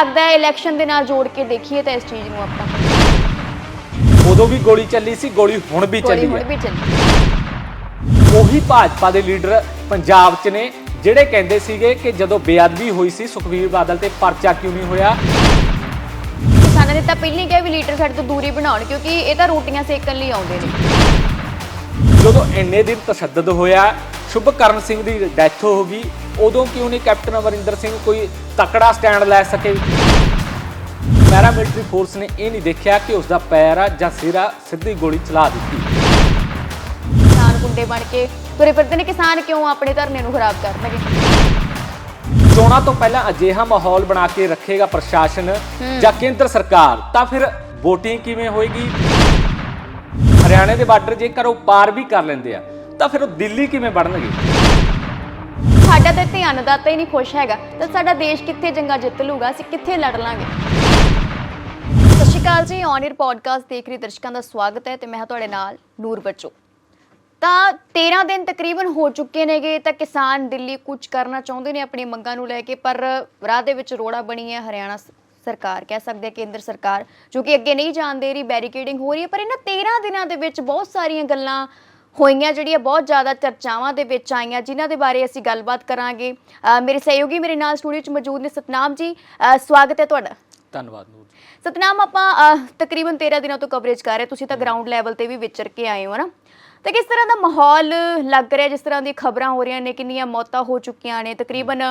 ਲੱਗਦਾ ਹੈ ਇਲੈਕਸ਼ਨ ਦੇ ਨਾਲ ਜੋੜ ਕੇ ਦੇਖੀਏ ਤਾਂ ਇਸ ਚੀਜ਼ ਨੂੰ ਆਪਾਂ ਉਦੋਂ ਵੀ ਗੋਲੀ ਚੱਲੀ ਸੀ ਗੋਲੀ ਹੁਣ ਵੀ ਗੋਲੀ ਚੱਲੀ ਹੁਣ ਹੈ। ਵੀ ਚੱਲੀ। ਉਹੀ ਭਾਜਪਾ ਦੇ ਲੀਡਰ ਪੰਜਾਬ 'ਚ ਨੇ ਜਿਹੜੇ ਕਹਿੰਦੇ ਸੀਗੇ ਕਿ ਜਦੋਂ ਬੇਅਦਬੀ ਹੋਈ ਸੀ ਸੁਖਬੀਰ ਬਾਦਲ ਤੇ ਪਰਚਾ ਕਿਉਂ ਨਹੀਂ ਹੋਇਆ? ਕਿਸਾਨਾਂ ਨੇ ਤਾਂ ਪਹਿਲਾਂ ਹੀ ਕਿਹਾ ਵੀ ਲੀਡਰ ਸਾਡੇ ਤੋਂ ਦੂਰੀ ਬਣਾਉਣ ਕਿਉਂਕਿ ਇਹ ਤਾਂ ਰੋਟੀਆਂ ਸੇਕਣ ਲਈ ਆਉਂਦੇ ਨੇ। ਜਦੋਂ ਇੰਨੇ ਦਿਨ ਤਸ਼ੱਦਦ ਹੋਇਆ ਸ਼ੁਭਕਰਨ ਸਿੰਘ ਦੀ ਡੈਥ ਹੋ ਗਈ। ਉਦੋਂ ਕਿਉਂ ਨਹੀਂ ਕੈਪਟਨ ਅਮਰਿੰਦਰ ਸਿੰਘ ਕੋਈ ਤਕੜਾ ਸਟੈਂਡ ਲੈ ਸਕੇ? ਪੈਰਾਮਿਲਟਰੀ ਫੋਰਸ ਨੇ ਇਹ ਨਹੀਂ ਦੇਖਿਆ ਕਿ ਉਸ ਦਾ ਪੈਰ ਆ ਜਾਂ ਸਿਰ ਸਿੱਧੀ ਗੋਲੀ ਚਲਾ ਦਿੱਤੀ। ਕਿਸਾਨ ਗੁੰਡੇ ਬਣ ਕੇ ਤੁਰੇ ਫਿਰਦੇ ਨੇ। ਕਿਸਾਨ ਕਿਉਂ ਆਪਣੇ ਧਰਨੇ ਨੂੰ ਖਰਾਬ ਕਰਨਗੇ ਚੋਣਾਂ ਤੋਂ ਪਹਿਲਾਂ ਅਜਿਹਾ ਮਾਹੌਲ ਬਣਾ ਕੇ ਰੱਖੇਗਾ ਪ੍ਰਸ਼ਾਸਨ ਜਾਂ ਕੇਂਦਰ ਸਰਕਾਰ ਤਾਂ ਫਿਰ VOTING ਕਿਵੇਂ ਹੋਏਗੀ? ਹਰਿਆਣੇ ਦੇ ਬਾਰਡਰ ਜੇਕਰ ਉਹ ਪਾਰ ਵੀ ਕਰ ਲੈਂਦੇ ਆ ਤਾਂ ਫਿਰ ਉਹ ਦਿੱਲੀ ਕਿਵੇਂ ਵੜਨਗੇ? ਸਾਡਾ ਤਾਂ ਇੱਥੇ ਅੰਨਦਾਤਾ ਹੀ ਨਹੀਂ ਖੁਸ਼ ਹੈਗਾ। ਤਾਂ ਸਾਡਾ ਦੇਸ਼ ਕਿੱਥੇ ਜੰਗਾਂ ਜਿੱਤ ਲੂਗਾ ਅਸੀਂ ਕਿੱਥੇ ਲੜ ਲਾਂਗੇ? ਸਤਿ ਸ਼੍ਰੀ ਅਕਾਲ ਜੀ ਔਨ 에ਅਰ ਪੋਡਕਾਸਟ ਦੇਖ ਰਹੀ ਦਰਸ਼ਕਾਂ ਦਾ ਸਵਾਗਤ ਹੈ ਤੇ ਮੈਂ ਹਾਂ ਤੁਹਾਡੇ ਨਾਲ ਨੂਰ ਬੱਚੋ। ਤਾਂ 13 ਦਿਨ ਤਕਰੀਬਨ ਹੋ ਚੁੱਕੇ ਨੇਗੇ, ਤਾਂ ਕਿਸਾਨ ਦਿੱਲੀ ਕੁਝ ਕਰਨਾ ਚਾਹੁੰਦੇ ਨੇ ਆਪਣੀ ਮੰਗਾਂ ਨੂੰ ਲੈ ਕੇ, ਪਰ ਰਾਹ ਦੇ ਵਿੱਚ ਰੋੜਾ ਬਣੀ ਹੈ ਹਰਿਆਣਾ ਸ- ਸਰਕਾਰ। ਕਹਿ ਸਕਦੇ ਆ ਕੇਂਦਰ ਸਰਕਾਰ, ਜੋ ਕਿ ਅੱਗੇ ਨਹੀਂ ਜਾਣ ਦੇ ਰਹੀ ਬੈਰੀਕੇਡਿੰਗ ਹੋ ਰਹੀ ਹੈ, ਪਰ ਇਹਨਾਂ 13 ਦਿਨਾਂ ਦੇ ਵਿੱਚ ਬਹੁਤ ਸਾਰੀਆਂ ਗੱਲਾਂ ਹੋਈਆਂ ਜਿਹੜੀਆਂ ਬਹੁਤ ਜ਼ਿਆਦਾ ਚਰਚਾਵਾਂ ਦੇ ਵਿੱਚ ਆਈਆਂ ਜਿਨ੍ਹਾਂ ਦੇ ਬਾਰੇ ਅਸੀਂ ਗੱਲਬਾਤ ਕਰਾਂਗੇ। ਮੇਰੇ ਸਹਿਯੋਗੀ ਮੇਰੇ ਨਾਲ ਸਟੂਡੀਓ 'ਚ ਮੌਜੂਦ ਨੇ ਸਤਨਾਮ ਜੀ। ਸਵਾਗਤ ਹੈ ਤੁਹਾਡਾ। ਧੰਨਵਾਦ ਨੂਰ ਜੀ। ਸਤਨਾਮ ਆਪਾਂ ਅਹ, ਤਕਰੀਬਨ 13 ਦਿਨਾਂ ਤੋਂ ਕਵਰੇਜ ਕਰ ਰਹੇ ਤੁਸੀਂ ਤਾਂ ਗਰਾਊਂਡ ਲੈਵਲ ਤੇ ਵੀ ਵਿਚਰ ਕੇ ਆਏ ਹੋ ਨਾ ਤਾਂ ਕਿਸ ਤਰ੍ਹਾਂ ਦਾ ਮਾਹੌਲ ਲੱਗ ਰਿਹਾ ਜਿਸ ਤਰ੍ਹਾਂ ਦੀ ਖਬਰਾਂ ਹੋ ਰਹੀਆਂ ਨੇ ਕਿੰਨੀਆਂ ਮੌਤਾਂ ਹੋ ਚੁੱਕੀਆਂ ਨੇ? ਤਕਰੀਬਨ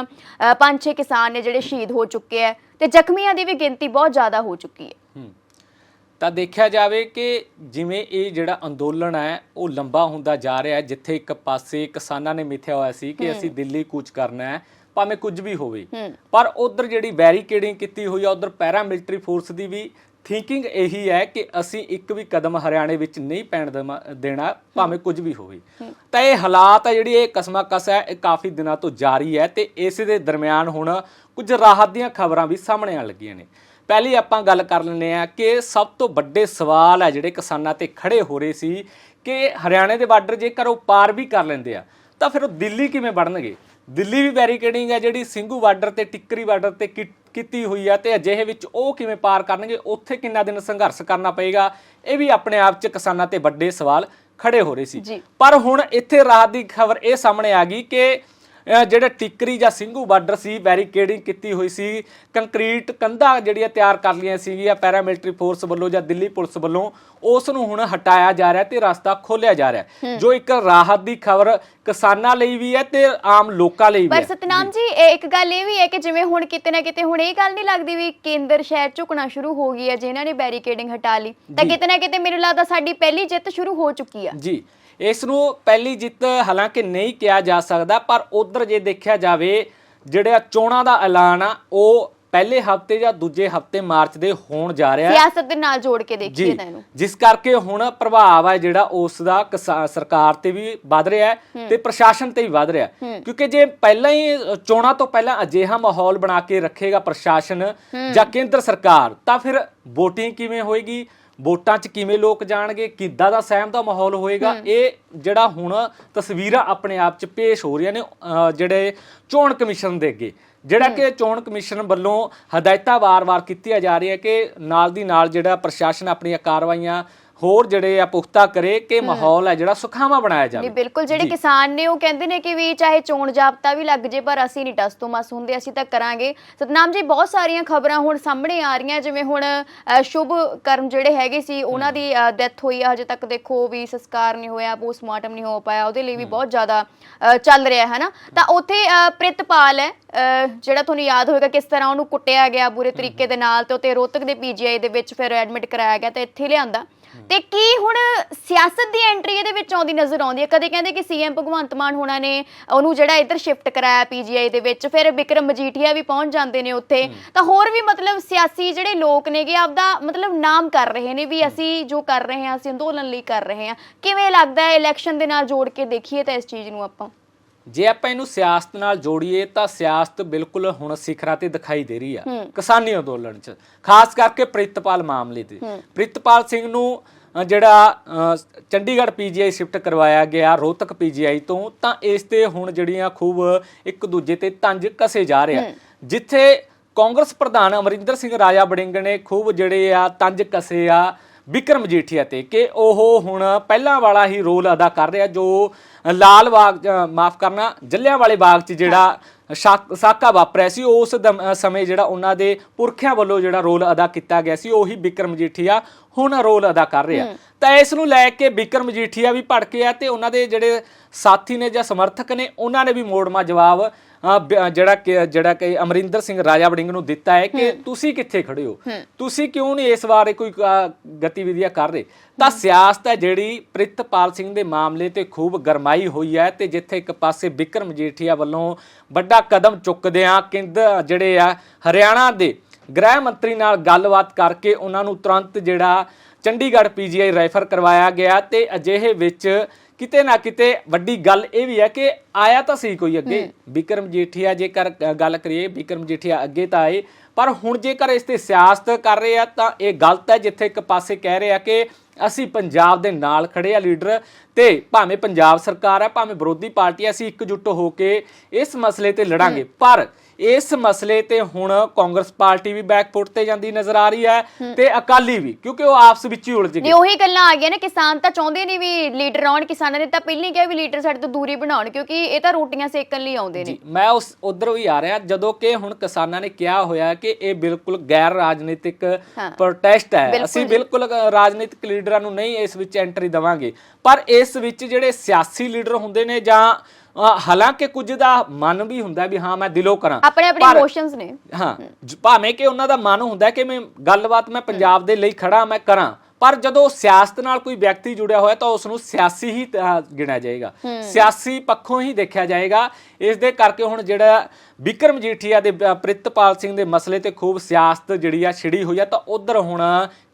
5-6 ਕਿਸਾਨ ਨੇ ਜਿਹੜੇ ਸ਼ਹੀਦ ਹੋ ਚੁੱਕੇ ਆ ਤੇ ਜ਼ਖਮੀਆਂ ਦੀ ਵੀ ਗਿਣਤੀ ਬਹੁਤ ਜ਼ਿਆਦਾ ਹੋ ਚੁੱਕੀ ਹੂੰ। ਤਾਂ ਦੇਖਿਆ ਜਾਵੇ ਕਿ ਜਿਵੇਂ ਇਹ ਜਿਹੜਾ ਅੰਦੋਲਨ ਹੈ ਉਹ ਲੰਬਾ ਹੁੰਦਾ ਜਾ ਰਿਹਾ ਹੈ ਜਿੱਥੇ ਇੱਕ ਪਾਸੇ ਕਿਸਾਨਾਂ ਨੇ ਮਿੱਥਿਆ ਹੋਇਆ ਸੀ ਕਿ ਅਸੀਂ ਦਿੱਲੀ ਕੂਚ ਕਰਨਾ ਹੈ ਭਾਵੇਂ ਕੁਝ ਵੀ ਹੋਵੇ। ਹੂੰ। ਪਰ ਉਧਰ ਜਿਹੜੀ ਬੈਰੀਕੇਡਿੰਗ ਕੀਤੀ ਹੋਈ ਆ ਉਧਰ ਪੈਰਾਮਿਲਟਰੀ ਫੋਰਸ ਦੀ ਵੀ ਥਿੰਕਿੰਗ ਇਹੀ ਹੈ ਕਿ ਅਸੀਂ ਇੱਕ ਵੀ ਕਦਮ ਹਰਿਆਣੇ ਵਿੱਚ ਨਹੀਂ ਪੈਣ ਦੇਣਾ ਭਾਵੇਂ ਕੁਝ ਵੀ ਹੋਵੇ। ਤਾਂ ਇਹ ਹਾਲਾਤ ਹੈ ਜਿਹੜੀ ਇਹ ਕਸਮਾਕਸ ਹੈ ਇਹ ਕਾਫੀ ਦਿਨਾਂ ਤੋਂ ਜਾਰੀ ਹੈ ਤੇ ਇਸੇ ਦੇ ਦਰਮਿਆਨ ਹੁਣ ਕੁਝ ਰਾਹਤ ਦੀਆਂ ਖਬਰਾਂ ਵੀ ਸਾਹਮਣੇ ਆਉਣ ਲੱਗੀਆਂ ਨੇ। ਪਹਿਲੀ ਆਪਾਂ ਗੱਲ ਕਰ ਲੈਂਦੇ ਆ ਕਿ ਸਭ ਤੋਂ ਵੱਡੇ ਸਵਾਲ ਹੈ ਜਿਹੜੇ ਕਿਸਾਨਾਂ ਤੇ ਖੜੇ ਹੋ ਰਹੇ ਸੀ ਕਿ ਹਰਿਆਣੇ ਦੇ ਬਾਰਡਰ ਜੇਕਰ ਉਹ ਪਾਰ ਵੀ ਕਰ ਲੈਂਦੇ ਆ ਤਾਂ ਫਿਰ ਉਹ ਦਿੱਲੀ ਕਿਵੇਂ ਵੜਨਗੇ ਦਿੱਲੀ ਵੀ ਬੈਰੀਕੇਡਿੰਗ ਹੈ ਜਿਹੜੀ ਸਿੰਘੂ ਬਾਰਡਰ ਤੇ ਟਿੱਕਰੀ ਬਾਰਡਰ ਤੇ ਕੀਤੀ ਹੋਈ ਆ ਤੇ ਅਜਿਹੇ ਵਿੱਚ ਉਹ ਕਿਵੇਂ ਪਾਰ ਕਰਨਗੇ ਉੱਥੇ ਕਿੰਨਾ ਦਿਨ ਸੰਘਰਸ਼ ਕਰਨਾ ਪਏਗਾ? ਇਹ ਵੀ ਆਪਣੇ ਆਪ 'ਚ ਕਿਸਾਨਾਂ ਤੇ ਵੱਡੇ ਸਵਾਲ ਖੜੇ ਹੋ ਰਹੇ ਸੀ। ਪਰ ਹੁਣ ਇੱਥੇ ਰਾਹਤ ਦੀ ਖਬਰ ਇਹ ਸਾਹਮਣੇ ਆ ਗਈ ਕਿ ਜਿਹੜਾ ਟਿੱਕਰੀ ਜਾਂ ਸਿੰਘੂ ਬਾਰਡਰ ਸੀ ਬੈਰੀਕੇਡਿੰਗ ਕੀਤੀ ਹੋਈ ਸੀ ਕੰਕਰੀਟ ਕੰਧਾਂ ਜਿਹੜੀਆਂ ਤਿਆਰ ਕਰ ਲਈਆਂ ਸੀਗੀਆਂ ਪੈਰਾਮਿਲਟਰੀ ਫੋਰਸ ਵੱਲੋਂ ਜਾਂ ਦਿੱਲੀ ਪੁਲਿਸ ਵੱਲੋਂ ਉਸ ਨੂੰ ਹੁਣ ਹਟਾਇਆ ਜਾ ਰਿਹਾ ਤੇ ਰਸਤਾ ਖੋਲਿਆ ਜਾ ਰਿਹਾ। ਜੋ ਇੱਕ ਰਾਹਤ ਦੀ ਖਬਰ ਕਿਸਾਨਾਂ ਲਈ ਵੀ ਹੈ ਤੇ ਆਮ ਲੋਕਾਂ ਲਈ ਵੀ ਪਰ ਸਤਨਾਮ ਜੀ ਇੱਕ ਗੱਲ ਇਹ ਵੀ ਹੈ ਕਿ ਜਿਵੇਂ ਹੁਣ ਕਿਤੇ ਨਾ ਕਿਤੇ ਹੁਣ ਇਹ ਗੱਲ ਨਹੀਂ ਲੱਗਦੀ ਵੀ ਕੇਂਦਰ ਸ਼ਹਿਰ ਝੁਕਣਾ ਸ਼ੁਰੂ ਹੋ ਗਈ ਹੈ ਜਿਨ੍ਹਾਂ ਨੇ ਬੈਰੀਕੇਡਿੰਗ ਹਟਾ ਲਈ ਤਾਂ। ਕਿਤੇ ਨਾ ਕਿਤੇ ਮੈਨੂੰ ਲੱਗਦਾ ਸਾਡੀ ਪਹਿਲੀ ਜਿੱਤ ਸ਼ੁਰੂ ਹੋ ਚੁੱਕੀ ਆ। ਜੀ ਇਸ ਨੂੰ ਪਹਿਲੀ ਜਿੱਤ ਹਾਲਾਂਕਿ ਨਹੀਂ ਕਿਹਾ ਜਾ ਸਕਦਾ ਪਰ ਉਧਰ ਜੇ ਦੇਖਿਆ ਜਾਵੇ ਜਿਹੜਾ ਚੋਣਾਂ ਦਾ ਐਲਾਨ ਆ ਉਹ ਪਹਿਲੇ ਹਫ਼ਤੇ ਜਾਂ ਦੂਜੇ ਹਫ਼ਤੇ ਮਾਰਚ ਦੇ ਹੋਣ ਜਾ ਰਿਹਾ ਹੈ। ਸਿਆਸਤ ਦੇ ਨਾਲ ਜੋੜ ਕੇ ਦੇਖੀਏ ਤਾਂ ਇਹਨੂੰ। ਜਿਸ ਕਰਕੇ ਹੁਣ ਪ੍ਰਭਾਵ ਹੈ ਜਿਹੜਾ ਉਸ ਦਾ ਸਰਕਾਰ ਤੇ ਵੀ ਵੱਧ ਰਿਹਾ ਹੈ ਤੇ ਪ੍ਰਸ਼ਾਸਨ ਤੇ ਵੀ ਵੱਧ ਰਿਹਾ ਹੈ। ਕਿਉਂਕਿ ਜੇ ਪਹਿਲਾਂ ਹੀ ਚੋਣਾਂ ਤੋਂ ਪਹਿਲਾਂ ਅਜਿਹਾ ਮਾਹੌਲ ਬਣਾ ਕੇ ਰੱਖੇਗਾ ਪ੍ਰਸ਼ਾਸਨ ਜਾਂ ਕੇਂਦਰ ਸਰਕਾਰ ਤਾਂ ਫਿਰ VOTING ਕਿਵੇਂ ਹੋਏਗੀ? ਵੋਟਾਂ 'ਚ ਕਿਵੇਂ ਲੋਕ ਜਾਣਗੇ ਕਿੱਦਾਂ ਦਾ ਸਹਿਮ ਦਾ ਮਾਹੌਲ ਹੋਏਗਾ ਇਹ ਜਿਹੜਾ ਹੁਣ ਤਸਵੀਰਾਂ ਆਪਣੇ ਆਪ 'ਚ ਪੇਸ਼ ਹੋ ਰਹੀਆਂ ਨੇ ਅ, ਜਿਹੜੇ ਚੋਣ ਕਮਿਸ਼ਨ ਦੇ ਅੱਗੇ। ਜਿਹੜਾ ਕਿ ਚੋਣ ਕਮਿਸ਼ਨ ਵੱਲੋਂ ਹਦਾਇਤਾਂ ਵਾਰ-ਵਾਰ ਕੀਤੀਆਂ ਜਾ ਰਹੀਆਂ ਕਿ ਨਾਲ ਦੀ ਨਾਲ ਜਿਹੜਾ ਪ੍ਰਸ਼ਾਸਨ ਆਪਣੀਆਂ ਕਾਰਵਾਈਆਂ ਹੋਰ ਜਿਹੜੇ ਆ ਪੁਖਤਾ ਕਰੇ ਕਿ ਮਾਹੌਲ ਹੈ ਜਿਹੜਾ ਸੁਖਾਵਾਂ ਬਣਾਇਆ ਨਹੀਂ ਜਾਵੇ ਬਿਲਕੁਲ ਜਿਹੜੇ ਕਿਸਾਨ ਨੇ ਉਹ ਕਹਿੰਦੇ ਨੇ ਕਿ ਵੀ ਚਾਹੇ ਚੋਣ ਜਾਬਤਾ ਵੀ ਲੱਗ ਜੇ ਪਰ ਅਸੀਂ ਨਹੀਂ ਟਸ ਤੋਂ ਮਸ ਹੁੰਦੇ ਅਸੀਂ ਤਾਂ ਕਰਾਂਗੇ। ਸਤਨਾਮ ਜੀ ਬਹੁਤ ਸਾਰੀਆਂ ਖਬਰਾਂ ਹੁਣ ਸਾਹਮਣੇ ਆ ਰਹੀਆਂ ਜਿਵੇਂ ਹੁਣ ਸ਼ੁਭ ਕਰਮ ਜਿਹੜੇ ਹੈਗੇ ਸੀ ਉਹਨਾਂ ਦੀ ਡੈਥ ਹੋਈ ਆ ਹਜੇ ਤੱਕ ਦੇਖੋ ਵੀ ਸੰਸਕਾਰ ਨਹੀਂ ਹੋਇਆ ਪੋਸਟਮਾਰਟਮ ਨਹੀਂ ਹੋ ਪਾਇਆ ਉਹਦੇ ਲਈ ਵੀ ਬਹੁਤ ਜ਼ਿਆਦਾ ਚੱਲ ਰਿਹਾ ਹੈ ਨਾ ਤਾਂ ਉੱਥੇ ਪ੍ਰਿਤਪਾਲ ਹੈ ਜਿਹੜਾ ਤੁਹਾਨੂੰ ਯਾਦ ਹੋਵੇਗਾ ਕਿਸ ਤਰ੍ਹਾਂ ਉਹਨੂੰ ਕੁੱਟਿਆ ਗਿਆ ਬੁਰੇ ਤਰੀਕੇ ਦੇ ਨਾਲ ਤੇ ਉੱਤੇ ਰੋਹਤਕ ਦੇ ਪੀਜੀਆਈ ਦੇ ਵਿੱਚ ਫਿਰ ਐਡਮਿਟ ਕਰਾਇਆ ਗਿਆ ਤੇ ਇੱਥੇ ਲਿਆਂਦਾ। ਤੇ ਕੀ ਹੁਣ ਸਿਆਸਤ ਦੀ ਐਂਟਰੀ ਇਹਦੇ ਵਿੱਚ ਆਉਂਦੀ ਨਜ਼ਰ ਆਉਂਦੀ ਹੈ? ਕਦੇ ਕਹਿੰਦੇ ਕਿ ਸੀਐਮ ਭਗਵੰਤ ਮਾਨ ਹੋਣਾ ਨੇ ਉਹਨੂੰ ਜਿਹੜਾ ਇੱਧਰ ਸ਼ਿਫਟ ਕਰਾਇਆ ਪੀਜੀਆਈ ਦੇ ਵਿੱਚ ਫਿਰ ਵਿਕਰਮ ਮਜੀਠੀਆ ਵੀ ਪਹੁੰਚ ਜਾਂਦੇ ਨੇ ਉੱਥੇ। ਤਾਂ ਹੋਰ ਵੀ ਮਤਲਬ ਸਿਆਸੀ ਜਿਹੜੇ ਲੋਕ ਨੇਗੇ ਆਪਦਾ ਮਤਲਬ ਨਾਮ ਕਰ ਰਹੇ ਨੇ ਵੀ ਅਸੀਂ ਜੋ ਕਰ ਰਹੇ ਹਾਂ ਅਸੀਂ ਅੰਦੋਲਨ ਲਈ ਕਰ ਰਹੇ ਹਾਂ। ਕਿਵੇਂ ਲੱਗਦਾ ਹੈ ਇਲੈਕਸ਼ਨ ਦੇ ਨਾਲ ਜੋੜ ਕੇ ਦੇਖੀਏ ਤਾਂ ਇਸ ਚੀਜ਼ ਨੂੰ ਆਪਾਂ? ਜੇ ਆਪਾਂ ਇਹਨੂੰ ਸਿਆਸਤ ਨਾਲ ਜੋੜੀਏ ਤਾਂ ਸਿਆਸਤ ਬਿਲਕੁਲ ਹੁਣ ਸਿਖਰਾਂ ਤੇ ਦਿਖਾਈ ਦੇ ਰਹੀ ਆ। ਕਿਸਾਨੀ ਅੰਦੋਲਨ 'ਚ। ਖਾਸ ਕਰਕੇ ਪ੍ਰਿਤਪਾਲ ਮਾਮਲੇ ਤੇ। ਪ੍ਰਿਤਪਾਲ ਸਿੰਘ ਨੂੰ ਜਿਹੜਾ ਚੰਡੀਗੜ੍ਹ ਪੀਜੀਆਈ ਸ਼ਿਫਟ ਕਰਵਾਇਆ ਗਿਆ ਰੋਹਤਕ ਪੀਜੀਆਈ ਤੋਂ ਤਾਂ ਇਸ ਤੇ ਹੁਣ ਜਿਹੜੀਆਂ ਖੂਬ ਇੱਕ ਦੂਜੇ ਤੇ ਤੰਜ ਕਸੇ ਜਾ ਰਿਹਾ ਜਿੱਥੇ ਕਾਂਗਰਸ ਪ੍ਰਧਾਨ ਅਮਰਿੰਦਰ ਸਿੰਘ ਰਾਜਾ ਬੜਿੰਗ ਨੇ ਖੂਬ ਜਿਹੜੇ ਆ ਤੰਜ ਕਸੇ ਆ ਵਿਕਰਮ ਜੀਠੀਆ ਤੇ ਕਿ ਉਹ ਹੁਣ ਪਹਿਲਾਂ ਵਾਲਾ ਹੀ ਰੋਲ ਅਦਾ ਕਰ ਰਿਹਾ ਜੋ ਲਾਲ ਬਾਗ ਮਾਫ ਕਰਨਾ ਜੱਲਿਆਂ ਵਾਲੇ ਬਾਗ 'ਚ ਜਿਹੜਾ ਸਾਕਾ ਵਾਪਰਿਆ ਸੀ ਉਸ ਸਮੇਂ ਜਿਹੜਾ ਉਹਨਾਂ ਦੇ ਪੁਰਖਿਆਂ ਵੱਲੋਂ ਜਿਹੜਾ ਰੋਲ ਅਦਾ ਕੀਤਾ ਗਿਆ ਸੀ ਉਹੀ ਵਿਕਰਮ ਜੀਠੀਆ ਹੁਣ ਰੋਲ ਅਦਾ ਕਰ ਰਿਹਾ। ਤਾਂ ਇਸ ਨੂੰ ਲੈ ਕੇ ਵਿਕਰਮ ਜੀਠੀਆ ਵੀ ਭੜਕੇ ਆ ਤੇ ਉਹਨਾਂ ਦੇ ਜਿਹੜੇ ਸਾਥੀ ਨੇ ਜਾਂ ਸਮਰਥਕ ਨੇ ਉਹਨਾਂ ਨੇ ਵੀ ਮੋੜਮਾ ਜਵਾਬ ਜਿਹੜਾ ਕਿ ਜਿਹੜਾ ਕਿ ਅਮਰਿੰਦਰ ਸਿੰਘ ਰਾਜਾ ਵੜਿੰਗ ਨੂੰ ਦਿੱਤਾ ਹੈ ਕਿ ਤੁਸੀਂ ਕਿੱਥੇ ਖੜੇ ਹੋ? ਤੁਸੀਂ ਕਿਉਂ ਨਹੀਂ ਇਸ ਬਾਰੇ ਕੋਈ ਅ, ਗਤੀਵਿਧੀਆਂ ਕਰ ਰਹੇ? ਤਾਂ ਸਿਆਸਤ ਹੈ ਜਿਹੜੀ ਪ੍ਰਿਤਪਾਲ ਸਿੰਘ ਦੇ ਮਾਮਲੇ ਤੇ ਖੂਬ ਗਰਮਾਈ ਹੋਈ ਹੈ ਤੇ ਜਿੱਥੇ ਇੱਕ ਪਾਸੇ ਵਿਕਰਮ ਜੀਠੀਆ ਵੱਲੋਂ ਵੱਡਾ ਕਦਮ ਚੁੱਕਦਿਆਂ ਕੇਂਦਰ ਜਿਹੜੇ ਆ ਹਰਿਆਣਾ ਦੇ ਗ੍ਰਹਿ ਮੰਤਰੀ ਨਾਲ ਗੱਲਬਾਤ ਕਰਕੇ ਉਹਨਾਂ ਨੂੰ ਤੁਰੰਤ ਜਿਹੜਾ ਚੰਡੀਗੜ੍ਹ ਪੀਜੀਆਈ ਰੈਫਰ ਕਰਵਾਇਆ ਗਿਆ ਤੇ ਅਜਿਹੇ ਵਿੱਚ ਕਿਤੇ ਨਾ ਕਿਤੇ ਵੱਡੀ ਗੱਲ ਇਹ ਵੀ ਹੈ ਕਿ ਆਇਆ ਤਾਂ ਸੀ ਕੋਈ ਅੱਗੇ। ਵਿਕਰਮ ਜੀਠੀਆ ਜੇਕਰ ਗੱਲ ਕਰੀਏ ਵਿਕਰਮ ਜੀਠੀਆ ਅੱਗੇ ਤਾਂ ਆਏ। ਪਰ ਹੁਣ ਜੇਕਰ ਇਸ ਤੇ ਸਿਆਸਤ ਕਰ ਰਹੇ ਆ ਤਾਂ ਇਹ ਗਲਤ ਹੈ ਜਿੱਥੇ ਇੱਕ ਪਾਸੇ ਕਹਿ ਰਹੇ ਆ ਕਿ ਅਸੀਂ ਪੰਜਾਬ ਦੇ ਨਾਲ ਖੜੇ ਆ ਲੀਡਰ। ਤੇ ਭਾਵੇਂ ਪੰਜਾਬ ਸਰਕਾਰ ਹੈ ਭਾਵੇਂ ਵਿਰੋਧੀ ਪਾਰਟੀ ਹੈ, ਅਸੀਂ ਇਕਜੁੱਟ ਹੋ ਕੇ ਇਸ ਮਸਲੇ ਤੇ ਲੜਾਂਗੇ। ਪਰ ਇਸ ਮਸਲੇ ਤੇ ਹੁਣ ਕਾਂਗਰਸ ਪਾਰਟੀ ਵੀ ਬੈਕਫੁੱਟ ਤੇ ਜਾਂਦੀ ਨਜ਼ਰ ਆ ਰਹੀ ਹੈ ਤੇ ਅਕਾਲੀ ਵੀ ਕਿਉਂਕਿ ਉਹ ਆਪਸ ਵਿੱਚ ਹੀ ਉਲਝ ਗਏ। ਨਹੀਂ ਉਹੀ ਗੱਲਾਂ ਆ ਗਈਆਂ ਨੇ ਕਿਸਾਨ ਤਾਂ ਚਾਹੁੰਦੇ ਨਹੀਂ ਵੀ ਲੀਡਰ ਆਉਣ ਕਿਸਾਨਾਂ ਨੇ ਤਾਂ ਪਹਿਲਾਂ ਹੀ ਕਿਹਾ ਵੀ ਲੀਡਰ ਸਾਡੇ ਤੋਂ ਦੂਰੀ ਬਣਾਉਣ ਕਿਉਂਕਿ ਇਹ ਤਾਂ ਰੋਟੀਆਂ ਸੇਕਣ ਲਈ ਆਉਂਦੇ ਨੇ। ਮੈਂ ਉਸ ਉਧਰ ਵੀ ਆ ਰਿਹਾ ਜਦੋਂ ਕਿ ਹੁਣ ਕਿਸਾਨਾਂ ਨੇ ਕਿਹਾ ਹੋਇਆ ਕਿ ਇਹ ਬਿਲਕੁਲ ਗੈਰ ਰਾਜਨੀਤਿਕ ਹਾਂ। ਪ੍ਰੋਟੈਸਟ ਹੈ। ਅਸੀਂ। ਬਿਲਕੁਲ। ਰਾਜਨੀਤਿਕ ਲੀਡਰਾਂ ਨੂੰ ਨਹੀਂ ਇਸ ਵਿੱਚ ਐਂਟਰੀ ਦਵਾਂਗੇ। ਪਰ ਇਸ ਵਿੱਚ ਜਿਹੜੇ ਸਿਆਸੀ ਲੀਡਰ ਹੁੰਦੇ ਨੇ ਜਾਂ ਹਾਲਾਂਕਿ ਕੁਝ ਦਾ ਮਨ ਵੀ ਹੁੰਦਾ ਵੀ ਹਾਂ ਮੈਂ ਦਿਲੋਂ ਕਰਾਂ। ਆਪਣੇ ਆਪਣੇ ਇਮੋਸ਼ਨਸ ਨੇ। ਹਾਂ ਭਾਵੇਂ ਕਿ ਉਹਨਾਂ ਦਾ ਮਨ ਹੁੰਦਾ ਕਿ ਮੈਂ ਗੱਲਬਾਤ ਮੈਂ ਪੰਜਾਬ ਦੇ ਲਈ ਖੜਾ ਮੈਂ ਕਰਾਂ ਪਰ ਜਦੋਂ ਸਿਆਸਤ ਨਾਲ ਕੋਈ ਵਿਅਕਤੀ ਜੁੜਿਆ ਹੋਇਆ ਤਾਂ ਉਸ ਨੂੰ ਸਿਆਸੀ ਹੀ ਗਿਣਿਆ ਜਾਏਗਾ। ਸਿਆਸੀ ਪੱਖੋਂ ਹੀ ਦੇਖਿਆ ਜਾਏਗਾ। ਇਸ ਦੇ ਕਰਕੇ ਹੁਣ ਜਿਹੜਾ ਵਿਕਰਮ ਜੀਠੀਆ ਦੇ ਪ੍ਰਿਤਪਾਲ ਸਿੰਘ ਦੇ ਮਸਲੇ ਤੇ ਖੂਬ ਸਿਆਸਤ ਜਿਹੜੀ ਆ ਛਿੜੀ ਹੋਈ ਆ ਤਾਂ ਉਧਰ ਹੁਣ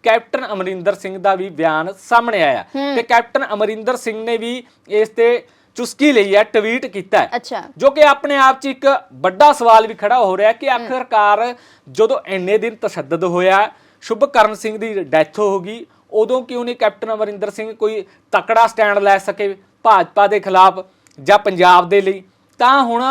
ਕੈਪਟਨ ਅਮਰਿੰਦਰ ਸਿੰਘ ਦਾ ਵੀ ਬਿਆਨ ਸਾਹਮਣੇ ਆਇਆ। ਤੇ ਕੈਪਟਨ ਅਮਰਿੰਦਰ ਸਿੰਘ ਨੇ ਵੀ ਇਸ ਤੇ ਚੁਸਕੀ ਲਈ ਹੈ ਟਵੀਟ ਕੀਤਾ ਹੈ। ਜੋ ਕਿ ਆਪਣੇ ਆਪ 'ਚ ਇੱਕ ਵੱਡਾ ਸਵਾਲ ਵੀ ਖੜਾ ਹੋ ਰਿਹਾ ਕਿ ਆਖਰਕਾਰ ਜਦੋਂ ਇੰਨੇ ਦਿਨ ਤਸ਼ੱਦਦ ਹੋਇਆ ਸ਼ੁਭਕਰਨ ਸਿੰਘ ਦੀ ਡੈਥ ਹੋ ਗਈ ਉਦੋਂ ਕਿਉਂ ਨਹੀਂ ਕੈਪਟਨ ਅਮਰਿੰਦਰ ਸਿੰਘ ਕੋਈ ਤਕੜਾ ਸਟੈਂਡ ਲੈ ਸਕੇ ਭਾਜਪਾ ਦੇ ਖਿਲਾਫ ਜਾਂ ਪੰਜਾਬ ਦੇ ਲਈ? ਤਾਂ ਹੁਣ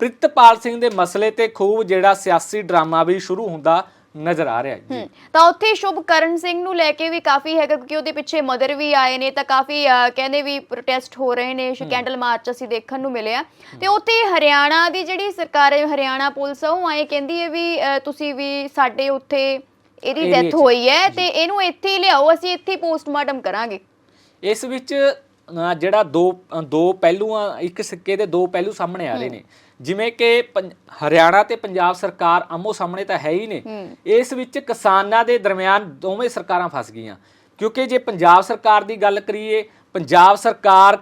ਪ੍ਰਿਤਪਾਲ ਸਿੰਘ ਦੇ ਮਸਲੇ ਤੇ ਖੂਬ ਜਿਹੜਾ ਸਿਆਸੀ ਡਰਾਮਾ ਵੀ ਸ਼ੁਰੂ ਹੁੰਦਾ ਨਜ਼ਰ ਆ ਰਿਹਾ ਹੈ ਤਾਂ ਉੱਥੇ ਸ਼ੁਭਕਰਨ ਸਿੰਘ ਨੂੰ ਲੈ ਕੇ ਵੀ ਕਾਫੀ ਹੈਗਾ ਕਿਉਂਕਿ ਉਹਦੇ ਪਿੱਛੇ ਮਦਰ ਵੀ ਆਏ ਨੇ ਤਾਂ ਕਾਫੀ ਕਹਿੰਦੇ ਵੀ ਪ੍ਰੋਟੈਸਟ ਹੋ ਰਹੇ ਨੇ ਕੈਂਡਲ ਮਾਰਚ ਅਸੀਂ ਦੇਖਣ ਨੂੰ ਮਿਲਿਆ ਤੇ ਉੱਥੇ ਹਰਿਆਣਾ ਦੀ ਜਿਹੜੀ ਸਰਕਾਰ ਹੈ ਹਰਿਆਣਾ ਪੁਲਿਸ ਉਹ ਆਏ ਕਹਿੰਦੀ ਹੈ ਵੀ ਤੁਸੀਂ ਵੀ ਸਾਡੇ ਉੱਥੇ ਇਹਦੀ ਡੈਥ 'ਚ। ਹੋਈ ਹੈ ਤੇ ਇਹਨੂੰ ਇੱਥੇ ਹੀ ਲਿਆਓ ਅਸੀਂ ਇੱਥੇ ਹੀ ਪੋਸਟਮਾਰਟਮ ਕਰਾਂਗੇ। ਇਸ ਵਿੱਚ ਅ, ਜਿਹੜਾ ਦੋ ਅ, ਦੋ ਪਹਿਲੂਆਂ ਇੱਕ ਸਿੱਕੇ ਦੇ ਦੋ ਪਹਿਲੂ ਸਾਹਮਣੇ ਆ ਰਹੇ ਨੇ। ਜਿਵੇਂ ਕਿ ਪੰ- ਹਰਿਆਣਾ ਤੇ ਪੰਜਾਬ ਸਰਕਾਰ ਆਮੋ ਸਾਹਮਣੇ ਤਾਂ ਹੈ ਹੀ ਨੇ। ਇਸ ਵਿੱਚ ਕਿਸਾਨਾਂ ਦੇ ਦਰਮਿਆਨ ਦੋਵੇਂ ਸਰਕਾਰਾਂ ਫਸ ਗਈਆਂ। ਕਿਉਂਕਿ ਜੇ ਪੰਜਾਬ ਸਰਕਾਰ ਦੀ ਗੱਲ ਕਰੀਏ ਪੰਜਾਬ ਸਰਕਾਰ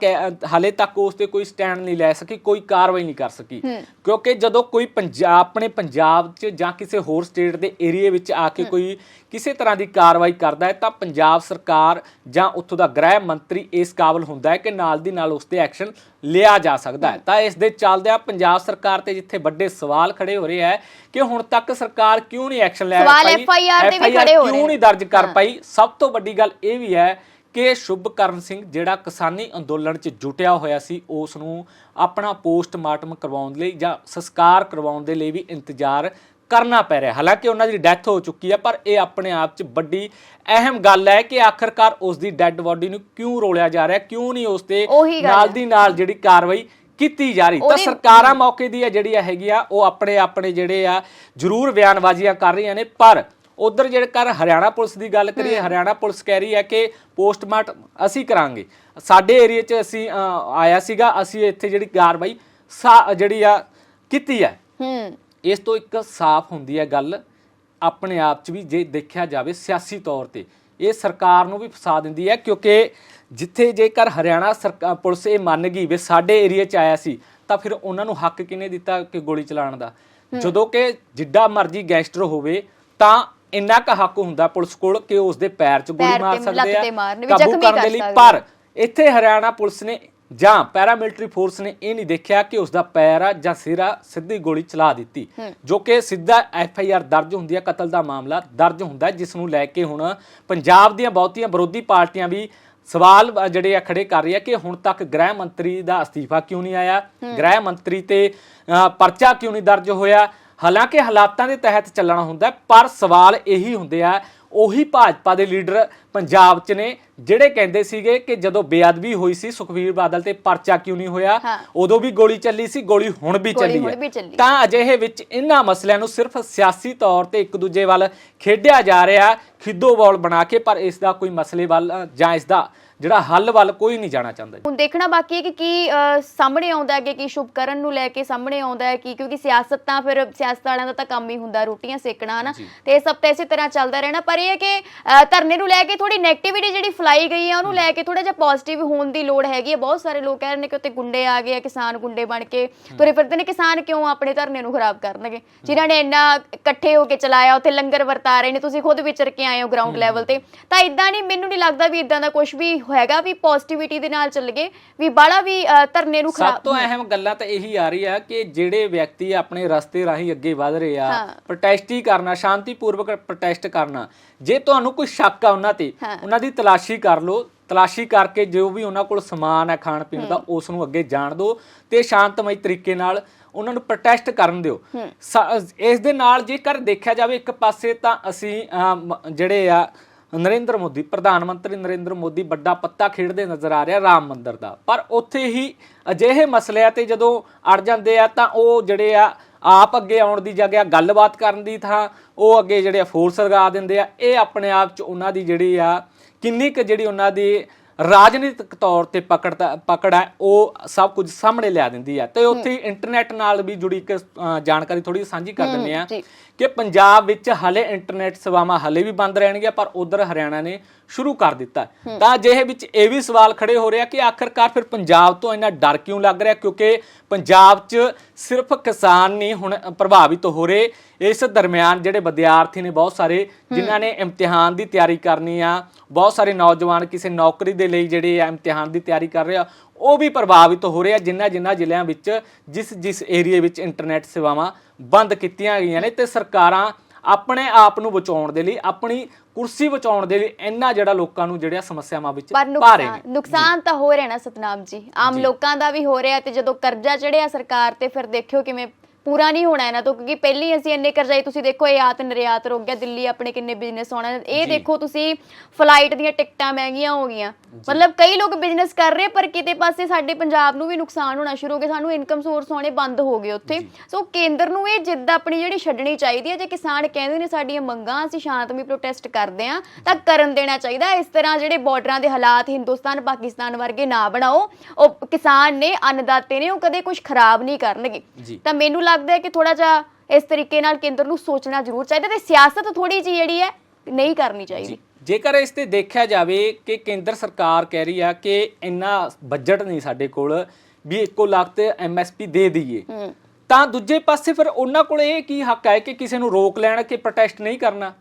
ਹਾਲੇ ਤੱਕ ਉਸ ਤੇ ਕੋਈ ਸਟੈਂਡ ਨਹੀਂ ਲੈ ਸਕੀ ਕੋਈ ਕਾਰਵਾਈ ਨਹੀਂ ਕਰ ਸਕੀ। ਕਿਉਂਕਿ ਜਦੋਂ ਕੋਈ ਪੰਜਾਬ ਆਪਣੇ ਪੰਜਾਬ 'ਚ ਜਾਂ ਕਿਸੇ ਹੋਰ ਸਟੇਟ ਦੇ ਏਰੀਏ ਵਿੱਚ ਆ ਕੇ ਕੋਈ ਕਿਸੇ ਤਰ੍ਹਾਂ ਦੀ ਕਾਰਵਾਈ ਕਰਦਾ ਹੈ ਤਾਂ ਪੰਜਾਬ ਸਰਕਾਰ ਜਾਂ ਉੱਥੋਂ ਦਾ ਗ੍ਰਹਿ ਮੰਤਰੀ ਇਸ ਕਾਬਲ ਹੁੰਦਾ ਹੈ ਕਿ ਨਾਲ ਦੀ ਨਾਲ ਉਸ ਤੇ ਐਕਸ਼ਨ ਲਿਆ ਜਾ ਸਕਦਾ ਹੈ। ਤਾਂ ਇਸ ਦੇ ਚੱਲਦਿਆਂ ਪੰਜਾਬ ਸਰਕਾਰ ਤੇ ਜਿੱਥੇ ਵੱਡੇ ਸਵਾਲ ਖੜੇ ਹੋ ਰਹੇ ਹੈ ਕਿ ਹੁਣ ਤੱਕ ਸਰਕਾਰ ਕਿਉਂ ਨਹੀਂ ਐਕਸ਼ਨ ਲੈ ਸਵਾਲ ਪਾਈ? FIR ਦੇ ਵੀ FIR ਖੜੇ ਹੋ ਰਹੇ ਕਿਉਂ। ਨਹੀਂ ਦਰਜ ਕਰ ਪਾਈ? ਸਭ ਤੋਂ ਵੱਡੀ ਗੱਲ ਇਹ ਵੀ ਹੈ ਕਿ ਸ਼ੁਭਕਰਨ ਸਿੰਘ ਜਿਹੜਾ ਕਿਸਾਨੀ ਅੰਦੋਲਨ 'ਚ ਜੁਟਿਆ ਹੋਇਆ ਸੀ ਉਸ ਨੂੰ ਆਪਣਾ ਪੋਸਟਮਾਰਟਮ ਕਰਵਾਉਣ ਲਈ ਜਾਂ ਸੰਸਕਾਰ ਕਰਵਾਉਣ ਦੇ ਲਈ ਵੀ ਇੰਤਜ਼ਾਰ ਕਰਨਾ ਪੈ ਰਿਹਾ ਹਾਲਾਂਕਿ ਉਹਨਾਂ ਦੀ ਡੈਥ ਹੋ ਚੁੱਕੀ ਹੈ ਪਰ ਇਹ ਆਪਣੇ ਆਪ 'ਚ ਵੱਡੀ ਅਹਿਮ ਗੱਲ ਹੈ ਕਿ ਆਖਰਕਾਰ ਉਸ ਦੀ ਡੈੱਡ ਬਾਡੀ ਨੂੰ ਕਿਉਂ ਰੋਲਿਆ ਜਾ ਰਿਹਾ ਕਿਉਂ ਨਹੀਂ ਉਸ ਤੇ ਨਾਲ। ਦੀ ਨਾਲ ਜਿਹੜੀ ਕਾਰਵਾਈ ਕੀਤੀ ਜਾ ਰਹੀ ਤਾਂ ਸਰਕਾਰਾਂ ਮੌਕੇ ਦੀ ਜਿਹੜੀ ਆ ਹੈਗੀ ਆ ਉਹ ਆਪਣੇ ਆਪਣੇ ਜਿਹੜੇ ਆ ਜ਼ਰੂਰ ਬਿਆਨਬਾਜ਼ੀਆਂ ਕਰ ਰਹੀਆਂ ਨੇ ਪਰ ਉਧਰ ਜਿਹੜੇ ਕਰ ਹਰਿਆਣਾ ਪੁਲਿਸ ਦੀ ਗੱਲ ਕਰੀਏ ਹਰਿਆਣਾ ਪੁਲਿਸ ਕਹਿ ਰਹੀ ਹੈ ਕਿ ਪੋਸਟਮਾਰਟਮ ਅਸੀਂ ਕਰਾਂਗੇ। ਸਾਡੇ ਏਰੀਆ 'ਚ ਅਸੀਂ ਆਇਆ ਸੀਗਾ ਅਸੀਂ ਇੱਥੇ ਜਿਹੜੀ ਕਾਰਵਾਈ ਜਿਹੜੀ ਆ ਕੀਤੀ ਹੈ। ਹੂੰ। ਇਸ ਤੋਂ ਇੱਕ ਸਾਫ਼ ਹੁੰਦੀ ਹੈ ਗੱਲ ਆਪਣੇ ਆਪ 'ਚ ਵੀ ਜੇ ਦੇਖਿਆ ਜਾਵੇ ਸਿਆਸੀ ਤੌਰ ਤੇ ਇਹ ਸਰਕਾਰ ਨੂੰ ਵੀ ਫਸਾ ਦਿੰਦੀ ਹੈ ਕਿਉਂਕਿ ਜਿੱਥੇ ਜੇਕਰ ਹਰਿਆਣਾ ਸਰਕਾਰ ਪੁਲਿਸ ਇਹ ਮੰਨ ਗਈ ਵੀ ਸਾਡੇ ਏਰੀਆ 'ਚ ਆਇਆ ਸੀ ਤਾਂ ਫਿਰ ਉਹਨਾਂ ਨੂੰ ਹੱਕ ਕਿਹਨੇ ਦਿੱਤਾ ਕਿ ਗੋਲੀ ਚਲਾਉਣ ਦਾ? ਜਦੋਂ ਕਿ ਜਿੱਡਾ ਮਰਜ਼ੀ ਗੈਂਗਸਟਰ ਹੋਵੇ ਤਾਂ ਇੰਨਾ ਕੁ ਹੱਕ ਹੁੰਦਾ ਪੁਲਿਸ ਕੋਲ ਕਿ ਉਸ ਦੇ ਪੈਰ 'ਚ ਗੋਲੀ ਮਾਰ ਸਕਦੇ ਆ ਕਾਬੂ ਕਰਨ ਕਰ ਦੇ ਲਈ। ਪਰ ਇੱਥੇ ਹਰਿਆਣਾ ਪੁਲਿਸ ਨੇ ਜਾਂ ਪੈਰਾਮਿਲਟਰੀ ਫੋਰਸ ਨੇ ਇਹ ਨਹੀਂ ਦੇਖਿਆ ਕਿ ਉਸ ਦਾ ਪੈਰ ਆ ਜਾਂ ਸਿਰ ਆ ਸਿੱਧੀ ਗੋਲੀ ਚਲਾ ਦਿੱਤੀ। ਜੋ ਕਿ ਸਿੱਧਾ ਐਫ ਆਈ ਆਰ ਦਰਜ ਹੁੰਦੀ ਹੈ ਕਤਲ ਦਾ ਮਾਮਲਾ ਦਰਜ ਹੁੰਦਾ ਜਿਸ ਨੂੰ ਲੈ ਕੇ ਹੁਣ ਪੰਜਾਬ ਦੀਆਂ ਬਹੁਤੀਆਂ ਵਿਰੋਧੀ ਪਾਰਟੀਆਂ ਵੀ ਸਵਾਲ ਜਿਹੜੇ ਆ ਖੜੇ ਕਰ ਰਹੀ ਹੈ ਕਿ ਹੁਣ ਤੱਕ ਗ੍ਰਹਿ ਮੰਤਰੀ ਦਾ ਅਸਤੀਫਾ ਕਿਉਂ ਨਹੀਂ ਆਇਆ? ਗ੍ਰਹਿ ਮੰਤਰੀ ਤੇ ਪਰਚਾ ਕਿਉਂ ਨਹੀਂ ਦਰਜ ਹੋਇਆ? ਹਾਲਾਂਕਿ ਹਾਲਾਤਾਂ ਦੇ ਤਹਿਤ ਚੱਲਣਾ ਹੁੰਦਾ ਪਰ ਸਵਾਲ ਇਹੀ ਹੁੰਦੇ ਆ ਉਹੀ ਭਾਜਪਾ ਦੇ ਲੀਡਰ ਪੰਜਾਬ 'ਚ ਨੇ ਜਿਹੜੇ ਕਹਿੰਦੇ ਸੀਗੇ ਕਿ ਜਦੋਂ ਬੇਅਦਬੀ ਹੋਈ ਸੀ ਸੁਖਵੀਰ ਬਾਦਲ ਤੇ ਪਰਚਾ ਕਿਉਂ ਨਹੀਂ ਹੋਇਆ। ਉਦੋਂ ਵੀ ਗੋਲੀ ਚੱਲੀ ਸੀ ਗੋਲੀ ਹੁਣ ਵੀ ਚੱਲੀ ਹੈ। ਤਾਂ ਅਜਿਹੇ ਵਿੱਚ ਇਹਨਾਂ ਮਸਲਿਆਂ ਨੂੰ ਸਿਰਫ ਸਿਆਸੀ ਤੌਰ ਤੇ ਇੱਕ ਦੂਜੇ ਵੱਲ ਖੇਡਿਆ ਜਾ ਰਿਹਾ ਖਿੱਦੋਬੋਲ ਬਣਾ ਕੇ ਪਰ ਇਸ ਦਾ ਕੋਈ ਮਸਲੇ ਵੱਲ ਜਾਂ ਇਸ ਦਾ ਜਿਹੜਾ ਹੱਲ ਵੱਲ ਕੋਈ ਨਹੀਂ ਜਾਣਾ ਚਾਹੁੰਦਾ। ਹੁਣ ਦੇਖਣਾ ਬਾਕੀ ਹੈ ਕਿ ਕੀ ਅਹ, ਸਾਹਮਣੇ ਆਉਂਦਾ ਹੈ ਕਿ ਕੀ ਸ਼ੁਭਕਰਨ ਨੂੰ ਲੈ ਕੇ ਸਾਹਮਣੇ ਆਉਂਦਾ ਹੈ ਕਿ ਕਿਉਂਕਿ ਸਿਆਸਤ ਤਾਂ ਫਿਰ ਸਿਆਸਤ ਵਾਲਿਆਂ ਦਾ ਤਾਂ ਕੰਮ ਹੀ ਹੁੰਦਾ ਰੋਟੀਆਂ ਸੇਕਣਾ ਹਨਾ? ਤੇ ਇਹ ਸਭ ਤਾਂ ਇਸੇ ਤਰ੍ਹਾਂ ਚੱਲਦਾ ਰਹਿਣਾ ਪਰ ਇਹ ਹੈ ਕਿ ਅਹ, ਧਰਨੇ ਨੂੰ ਲੈ ਕੇ ਥੋੜੀ ਨੈਗੇਟਿਵਿਟੀ ਜਿਹੜੀ ਫਲਾਈ ਗਈ ਹੈ ਉਹਨੂੰ ਲੈ ਕੇ ਥੋੜਾ ਜਿਹਾ ਪੋਜ਼ਿਟਿਵ ਹੋਣ ਦੀ ਲੋੜ ਹੈਗੀ ਹੈ। ਬਹੁਤ ਸਾਰੇ ਲੋਕ ਕਹਿ ਰਹੇ ਨੇ ਕਿ ਉੱਤੇ ਗੁੰਡੇ ਆ ਗਏ ਆ ਕਿਸਾਨ ਗੁੰਡੇ ਬਣ ਕੇ ਤੁਰੇ ਫਿਰਦੇ ਨੇ ਕਿਸਾਨ ਕਿਉਂ ਆਪਣੇ ਧਰਨੇ ਨੂੰ ਖਰਾਬ ਕਰਨਗੇ? ਜਿਨ੍ਹਾਂ ਨੇ ਇੰਨਾ ਇਕੱਠੇ ਹੋ ਕੇ ਚਲਾਇਆ ਉੱਥੇ ਲੰਗਰ ਵਰਤਾ ਰਹੇ ਨੇ ਤੁਸੀਂ ਖੁਦ ਵਿਚਰ ਕੇ ਆਏ ਹੋ ਗਰਾਊਂਡ ਲੈਵਲ ਤੇ। ਤਾਂ ਇਦਾਂ ਨਹੀਂ ਮੈਨੂੰ ਨਹੀਂ ਲੱਗਦਾ ਵੀ ਇਦਾਂ ਦਾ ਕੁਝ ਵੀ ਹੈਗਾ ਵੀ ਪੋਜ਼ਿਟਿਵਿਟੀ ਦੇ ਨਾਲ ਚੱਲ ਗਏ ਵੀ ਬਾਲਾ ਵੀ ਧਰਨੇ ਨੂੰ ਸਭ ਖਰਾਬ ਤੋਂ ਅਹਿਮ ਗੱਲਾਂ ਤਾਂ ਇਹੀ ਆ ਰਹੀ ਆ ਕਿ ਜਿਹੜੇ ਵਿਅਕਤੀ ਆਪਣੇ ਰਸਤੇ ਰਾਹੀਂ ਅੱਗੇ ਵਧ ਰਹੇ ਆ ਹਾਂ। ਪ੍ਰੋਟੈਸਟ ਹੀ ਕਰਨਾ ਸ਼ਾਂਤੀਪੂਰਵਕ ਪ੍ਰੋਟੈਸਟ ਕਰਨਾ ਜੇ ਤੁਹਾਨੂੰ ਕੋਈ ਸ਼ੱਕ ਆ ਉਹਨਾਂ ਤੇ ਹਾਂ। ਉਹਨਾਂ ਦੀ ਤਲਾਸ਼ੀ ਕਰ ਲਓ ਤਲਾਸ਼ੀ ਕਰਕੇ ਜੋ ਵੀ ਉਹਨਾਂ ਕੋਲ ਸਮਾਨ ਹੈ ਖਾਣ ਪੀਣ ਦਾ ਉਸ ਨੂੰ ਅੱਗੇ ਜਾਣ ਦਿਓ ਤੇ ਸ਼ਾਂਤਮਈ ਤਰੀਕੇ ਨਾਲ ਉਹਨਾਂ ਨੂੰ ਪ੍ਰੋਟੈਸਟ ਕਰਨ ਦਿਓ ਸ- ਇਸ ਦੇ ਨਾਲ ਜੇਕਰ ਦੇਖਿਆ ਜਾਵੇ ਇੱਕ ਪਾਸੇ ਤਾਂ ਅਸੀਂ ਅਮ, ਜਿਹੜੇ ਆ ਨਰਿੰਦਰ ਮੋਦੀ, ਪ੍ਰਧਾਨ ਮੰਤਰੀ ਨਰਿੰਦਰ ਮੋਦੀ ਵੱਡਾ ਪੱਤਾ ਖੇਡਦੇ ਨਜ਼ਰ ਆ ਰਿਹਾ ਰਾਮ ਮੰਦਰ ਦਾ। ਪਰ ਉੱਥੇ ਹੀ ਅਜਿਹੇ ਮਸਲਿਆਂ ਤੇ ਜਦੋਂ ਅੜ ਜਾਂਦੇ ਆ ਤਾਂ ਉਹ ਜਿਹੜੇ ਆ, ਆਪ ਅੱਗੇ ਆਉਣ ਦੀ ਜਗ੍ਹਾ ਗੱਲਬਾਤ ਕਰਨ ਦੀ ਥਾਂ, ਉਹ ਅੱਗੇ ਜਿਹੜੇ ਫੋਰਸ ਲਗਾ ਦਿੰਦੇ ਆ। ਇਹ ਆਪਣੇ ਆਪ ਚ ਉਹਨਾਂ ਦੀ ਜਿਹੜੀ ਆ, ਕਿੰਨੀ ਕੁ ਜਿਹੜੀ ਉਹਨਾਂ ਦੀ ਰਾਜਨੀਤਿਕ ਤੌਰ ਤੇ ਪਕੜ ਪਕੜ ਹੈ ਉਹ ਸਭ ਕੁਝ ਸਾਹਮਣੇ ਲਿਆ ਦਿੰਦੀ ਹੈ। ਤੇ ਉੱਥੇ ਇੰਟਰਨੈਟ ਨਾਲ ਵੀ ਜੁੜੀ ਇੱਕ ਜਾਣਕਾਰੀ ਥੋੜੀ ਸਾਂਝੀ ਕਰ ਦਿੰਦੇ ਆ। ਕਿ ਪੰਜਾਬ ਵਿੱਚ ਹਲੇ ਇੰਟਰਨੈਟ ਸੇਵਾਵਾਂ ਹਲੇ ਵੀ ਬੰਦ ਰਹਿਣਗੀਆਂ ਪਰ ਉਧਰ ਹਰਿਆਣਾ ਨੇ ਸ਼ੁਰੂ ਕਰ ਦਿੱਤਾ। ਤਾਂ ਅਜਿਹੇ ਵਿੱਚ ਇਹ ਵੀ ਸਵਾਲ ਖੜੇ ਹੋ ਰਿਹਾ ਕਿ ਆਖਰਕਾਰ ਫਿਰ ਪੰਜਾਬ ਤੋਂ ਇੰਨਾ ਡਰ ਕਿਉਂ ਲੱਗ ਰਿਹਾ? ਕਿਉਂਕਿ ਪੰਜਾਬ 'ਚ ਸਿਰਫ ਕਿਸਾਨ ਨਹੀਂ ਹੁਣ ਪ੍ਰਭਾਵਿਤ ਹੋ ਰਹੇ। ਇਸ ਦਰਮਿਆਨ ਜਿਹੜੇ ਵਿਦਿਆਰਥੀ ਨੇ ਬਹੁਤ ਸਾਰੇ ਜਿਨ੍ਹਾਂ ਨੇ ਇਮਤਿਹਾਨ ਦੀ ਤਿਆਰੀ ਕਰਨੀ ਆ ਬਹੁਤ ਸਾਰੇ ਨੌਜਵਾਨ ਕਿਸੇ ਨੌਕਰੀ ਦੇ ਲਈ ਜਿਹੜੇ ਆ ਇਮਤਿਹਾਨ ਦੀ ਤਿਆਰੀ ਕਰ ਰਹੇ ਆ ਉਹ ਵੀ ਪ੍ਰਭਾਵਿਤ ਹੋ ਰਹੇ ਆ ਜਿਨ੍ਹਾਂ ਜਿਨ੍ਹਾਂ ਜ਼ਿਲ੍ਹਿਆਂ ਵਿੱਚ ਜਿਸ ਜਿਸ ਏਰੀਏ ਵਿੱਚ ਇੰਟਰਨੈਟ ਸੇਵਾਵਾਂ ਬੰਦ ਕੀਤੀਆਂ ਗਈਆਂ ਨੇ ਤੇ ਸਰਕਾਰਾਂ ਆਪਣੇ ਆਪ ਨੂੰ ਬਚਾਉਣ ਦੇ ਲਈ ਆਪਣੀ ਕੁਰਸੀ ਬਚਾਉਣ ਦੇ ਲਈ ਇੰਨਾ ਜਿਹੜਾ ਲੋਕਾਂ ਨੂੰ ਜਿਹੜੀਆਂ ਸਮੱਸਿਆਵਾਂ ਵਿੱਚ ਪਾ ਰਹੇ ਨੇ। ਨੁਕਸਾਨ ਤਾਂ ਹੋ ਰਿਹਾ ਨਾ ਸਤਨਾਮ ਜੀ। ਆਮ ਲੋਕਾਂ ਦਾ ਵੀ ਹੋ ਰਿਹਾ ਤੇ ਜਦੋਂ ਕਰਜ਼ਾ ਚੜਿਆ ਸਰਕਾਰ ਤੇ ਫਿਰ ਦੇਖਿਓ ਕਿਵੇਂ ਪੂਰਾ ਨਹੀਂ ਹੋਣਾ ਇਹਨਾਂ ਤੋਂ ਕਿਉਂਕਿ ਪਹਿਲੀ ਅਸੀਂ ਇੰਨੇ ਕਰਜ਼ਾਈ ਤੁਸੀਂ ਦੇਖੋ ਇਹ ਆਤ ਨਿਰਯਾਤ ਰੁਕ ਗਿਆ ਦਿੱਲੀ ਆਪਣੇ ਕਿੰਨੇ ਬਿਜ਼ਨਸ ਹੋਣਾ। ਇਹ ਦੇਖੋ ਤੁਸੀਂ ਫਲਾਈਟ ਦੀਆਂ ਟਿਕਟਾਂ ਮਹਿੰਗੀਆਂ ਹੋ ਗਈਆਂ। ਮਤਲਬ ਕਈ ਲੋਕ ਬਿਜ਼ਨਸ ਕਰ ਰਹੇ ਪਰ ਕਿਤੇ ਪਾਸੇ ਸਾਡੇ ਪੰਜਾਬ ਨੂੰ ਵੀ ਨੁਕਸਾਨ ਹੋਣਾ ਸ਼ੁਰੂ ਹੋ ਗਿਆ ਸਾਨੂੰ ਇਨਕਮ ਸੋਰਸ ਹੋਣੇ ਬੰਦ ਹੋ ਗਏ ਉੱਥੇ। ਸੋ ਕੇਂਦਰ ਨੂੰ ਇਹ ਜਿੱਦ ਆਪਣੀ ਜਿਹੜੀ ਛੱਡਣੀ ਚਾਹੀਦੀ ਹੈ ਜੇ ਕਿਸਾਨ ਕਹਿੰਦੇ ਨੇ ਸਾਡੀਆਂ ਮੰਗਾਂ ਅਸੀਂ ਸ਼ਾਂਤਮਈ ਪ੍ਰੋਟੈਸਟ ਕਰਦੇ ਆ ਤਾਂ ਕਰਨ ਦੇਣਾ ਚਾਹੀਦਾ ਇਸ ਤਰ੍ਹਾਂ ਜਿਹੜੇ ਬਾਰਡਰਾਂ ਦੇ ਹਾਲਾਤ ਹਿੰਦੁਸਤਾਨ ਪਾਕਿਸਤਾਨ ਵਰਗੇ ਨਾ ਬਣਾਓ ਉਹ ਕਿਸਾਨ ਨੇ ਅੰਨਦਾਤੇ ਨੇ ਉਹ ਕਦੇ ਕੁਝ ਖਰਾਬ ਨਹੀਂ ਕਰਨਗੇ। ਤਾਂ ਮੈਨੂੰ ਲੱਗਦਾ ਹੈ ਕਿ ਥੋੜਾ ਜਿਹਾ ਇਸ ਤਰੀਕੇ ਨਾਲ ਕੇਂਦਰ ਨੂੰ ਸੋਚਣਾ ਜ਼ਰੂਰ ਚਾਹੀਦਾ ਤੇ ਸਿਆਸਤ ਥੋੜੀ ਜਿਹੀ ਜਿਹੜੀ ਹੈ ਨਹੀਂ ਕਰਨੀ ਚਾਹੀਦੀ। ਜੇਕਰ ਇਸ ਤੇ ਦੇਖਿਆ ਜਾਵੇ ਕਿ ਕੇਂਦਰ ਸਰਕਾਰ ਕਹਿ ਰਹੀ ਆ ਕਿ ਇੰਨਾ ਬਜਟ ਨਹੀਂ ਸਾਡੇ ਕੋਲ ਵੀ ਇੱਕੋ ਲੱਖ ਤੇ ਐਮਐਸਪੀ ਦੇ ਦਈਏ ਤਾਂ ਦੂਜੇ ਪਾਸੇ ਫਿਰ ਉਹਨਾਂ ਕੋਲ ਇਹ ਕੀ ਹੱਕ ਹੈ ਕਿ ਕਿਸੇ ਨੂੰ ਰੋਕ ਲੈਣ ਕਿ ਪ੍ਰੋਟੈਸਟ ਨਹੀਂ ਕਰਨਾ?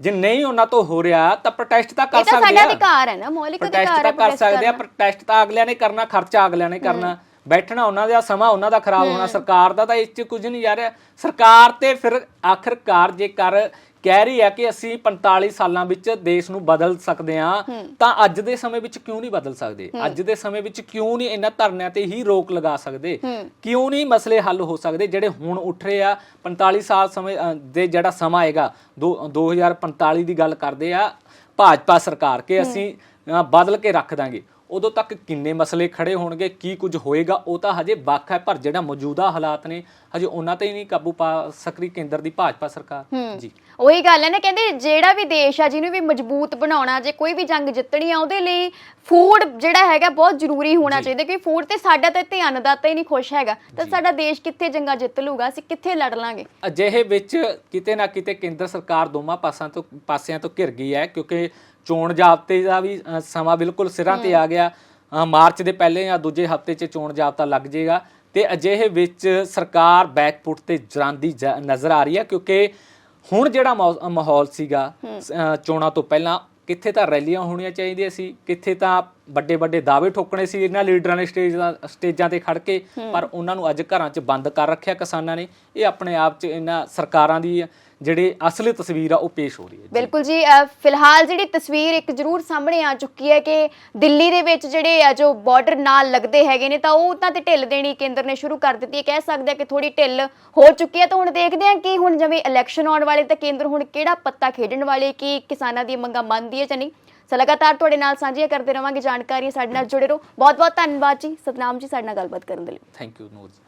ਜੇ ਨਹੀਂ ਉਹਨਾਂ ਤੋਂ ਹੋ ਰਿਹਾ ਤਾਂ ਪ੍ਰੋਟੈਸਟ ਤਾਂ ਕਰ ਇਹ ਤਾਂ ਸਕਦੇ ਸਾਡਾ ਆ। ਅਧਿਕਾਰ ਹੈ ਨਾ ਮੌਲਿਕ ਪ੍ਰੋਟੈਸਟ ਅਧਿਕਾਰ ਹੈ ਤਾਂ ਕਰ ਸਕਦੇ ਆ। ਪ੍ਰੋਟੈਸਟ ਤਾਂ ਅਗਲਿਆਂ ਨੇ ਕਰਨਾ ਖਰਚਾ ਅਗਲਿਆਂ ਨੇ ਕਰਨਾ। ਬੈਠਣਾ ਉਹਨਾਂ ਦਾ ਸਮਾਂ ਉਹਨਾਂ ਦਾ ਖਰਾਬ ਹੋਣਾ ਸਰਕਾਰ ਦਾ ਤਾਂ ਇਸ 'ਚ ਕੁਝ ਨਹੀਂ ਜਾ ਰਿਹਾ ਸਰਕਾਰ ਤੇ ਫਿਰ ਆਖਰਕਾਰ ਜੇਕਰ ਕਹਿ ਰਹੀ ਹੈ ਕਿ ਅਸੀਂ 45 ਸਾਲਾਂ ਵਿੱਚ ਦੇਸ਼ ਨੂੰ ਬਦਲ ਸਕਦੇ ਹਾਂ ਤਾਂ ਅੱਜ ਦੇ ਸਮੇਂ ਵਿੱਚ ਕਿਉਂ ਨਹੀਂ ਬਦਲ ਸਕਦੇ? ਅੱਜ ਦੇ ਸਮੇਂ ਵਿੱਚ ਕਿਉਂ ਨਹੀਂ ਇਹਨਾਂ ਧਰਨਿਆਂ ਤੇ ਹੀ ਰੋਕ ਲਗਾ ਸਕਦੇ? ਕਿਉਂ ਨਹੀਂ ਮਸਲੇ ਹੱਲ ਹੋ ਸਕਦੇ ਜਿਹੜੇ ਹੁਣ ਉੱਠ ਰਹੇ ਆ? 45 ਸਾਲ ਸਮੇਂ ਦੇ ਜਿਹੜਾ ਸਮਾਂ ਆਏਗਾ ਦੋ- 2045 ਦੀ ਗੱਲ ਕਰਦੇ ਆ ਭਾਜਪਾ ਸਰਕਾਰ ਕਿ ਅਸੀਂ ਬਦਲ ਕੇ ਰੱਖ ਦਾਂਗੇ। ਉਦੋਂ ਤੱਕ ਕਿੰਨੇ ਮਸਲੇ ਖੜੇ ਹੋਣਗੇ ਕੀ ਕੁਝ ਹੋਏਗਾ ਉਹ ਤਾਂ ਹਜੇ ਵੱਖ ਹੈ ਪਰ ਜਿਹੜਾ ਮੌਜੂਦਾ ਹਾਲਾਤ ਨੇ ਹਜੇ ਉਹਨਾਂ ਤੇ ਨਹੀਂ ਕਾਬੂ ਪਾ ਸਕਦੀ ਕੇਂਦਰ ਦੀ ਭਾਜਪਾ ਸਰਕਾਰ। ਜੀ। ਉਹੀ ਗੱਲ ਹੈ ਨਾ ਕਹਿੰਦੇ ਜਿਹੜਾ ਵੀ ਦੇਸ਼ ਆ ਜਿਹਨੂੰ ਵੀ ਮਜ਼ਬੂਤ ਬਣਾਉਣਾ ਜੇ ਕੋਈ ਵੀ ਜੰਗ ਜਿੱਤਣੀ ਆ ਉਹਦੇ ਲਈ ਫੂਡ ਜਿਹੜਾ ਹੈਗਾ ਬਹੁਤ ਜ਼ਰੂਰੀ ਹੋਣਾ ਚਾਹੀਦਾ ਕਿਉਂਕਿ ਫੂਡ ਤੇ ਸਾਡਾ ਤਾਂ ਇੱਥੇ ਅੰਨਦਾਤਾ ਹੀ ਨਹੀਂ ਖੁਸ਼ ਹੈਗਾ। ਤਾਂ ਸਾਡਾ ਦੇਸ਼ ਕਿੱਥੇ ਜੰਗਾਂ ਜਿੱਤ ਲੂਗਾ ਅਸੀਂ ਕਿੱਥੇ ਲੜ ਲਾਂਗੇ? ਅਜਿਹੇ ਵਿੱਚ ਕਿਤੇ ਨਾ ਕਿਤੇ ਕੇਂਦਰ ਸਰਕਾਰ ਦੋਵਾਂ ਪਾਸਾਂ ਤੋਂ ਪਾਸਿਆਂ ਤੋਂ ਘਿਰ ਗਈ ਹੈ ਕਿਉਂਕਿ ਚੋਣ ਜਾਬਤੇ ਦਾ ਵੀ ਅ, ਸਮਾਂ ਬਿਲਕੁਲ ਸਿਰਾਂ ਤੇ ਆ ਗਿਆ। ਅ, ਮਾਰਚ ਦੇ ਪਹਿਲੇ ਜਾਂ ਦੂਜੇ ਹਫ਼ਤੇ 'ਚ ਚੋਣ ਜਾਬਤਾ ਲੱਗ ਜਾਏਗਾ। ਤੇ ਅਜਿਹੇ ਵਿੱਚ ਸਰਕਾਰ ਬੈਕਫੁੱਟ ਤੇ ਜਾਂਦੀ ਜ- ਨਜ਼ਰ ਆ ਰਹੀ ਹੈ ਕਿਉਂਕਿ ਹੁਣ ਜਿਹੜਾ ਮੌ- ਮਾਹੌਲ ਸੀਗਾ ਅ, ਚੋਣਾਂ ਤੋਂ ਪਹਿਲਾਂ ਕਿੱਥੇ ਤਾਂ ਰੈਲੀਆਂ ਹੋਣੀਆਂ ਚਾਹੀਦੀਆਂ ਸੀ ਕਿੱਥੇ ਤਾਂ ਵੱਡੇ ਵੱਡੇ ਦਾਅਵੇ ਠੋਕਣੇ ਸੀ ਇਹਨਾਂ ਲੀਡਰਾਂ ਨੇ ਸਟੇਜਾਂ ਸਟੇਜਾਂ ਤੇ ਖੜ ਕੇ ਪਰ ਉਹਨਾਂ ਨੂੰ ਅੱਜ ਘਰਾਂ 'ਚ ਬੰਦ ਕਰ ਰੱਖਿਆ ਕਿਸਾਨਾਂ ਨੇ। ਇਹ ਆਪਣੇ ਆਪ 'ਚ ਇਹਨਾਂ ਸਰਕਾਰਾਂ ਦੀ ਜਿਹੜੀ ਅਸਲੀ ਤਸਵੀਰ ਆ ਉਹ ਪੇਸ਼ ਹੋ ਰਹੀ ਹੈ। ਬਿਲਕੁਲ ਜੀ ਫਿਲਹਾਲ ਜਿਹੜੀ ਤਸਵੀਰ ਇੱਕ ਜ਼ਰੂਰ ਸਾਹਮਣੇ ਆ ਚੁੱਕੀ ਹੈ ਕਿ ਦਿੱਲੀ ਦੇ ਵਿੱਚ ਜਿਹੜੇ ਆ ਜੋ ਬਾਰਡਰ ਨਾਲ ਲੱਗਦੇ ਹੈਗੇ ਨੇ ਤਾਂ ਉਹ ਉਹਨਾਂ ਤੇ ਢਿੱਲ ਦੇਣੀ ਕੇਂਦਰ ਨੇ ਸ਼ੁਰੂ ਕਰ ਦਿੱਤੀ ਹੈ। ਕਹਿ ਸਕਦੇ ਆ ਕਿ ਥੋੜੀ ਢਿੱਲ ਹੋ ਚੁੱਕੀ ਹੈ। ਤਾਂ ਹੁਣ ਦੇਖਦੇ ਹਾਂ ਕਿ ਹੁਣ ਜਿਵੇਂ ਇਲੈਕਸ਼ਨ ਆਉਣ ਵਾਲੇ ਤਾਂ ਕੇਂਦਰ ਹੁਣ ਕਿਹੜਾ ਪੱਤਾ ਖੇਡਣ ਵਾਲੇ ਕਿ ਕਿਸਾਨਾਂ ਦੀ ਮੰਗਾਂ ਮੰਨਦੀ ਹੈ ਜਾਂ ਨਹੀਂ? ਸੋ ਲਗਾਤਾਰ ਤੁਹਾਡੇ ਨਾਲ ਸਾਂਝੀਆਂ ਕਰਦੇ ਰਵਾਂਗੇ ਜਾਣਕਾਰੀ ਸਾਡੇ ਨਾਲ ਜੁੜੇ ਰਹੋ। ਬਹੁਤ ਬਹੁਤ ਧੰਨਵਾਦ ਜੀ। ਸਤਨਾਮ ਜੀ, ਸਾਡੇ ਨਾਲ ਗੱਲਬਾਤ ਕਰਨ ਦੇ ਲਈ। ਥੈਂਕ ਯੂ ਨੂਰ ਜੀ।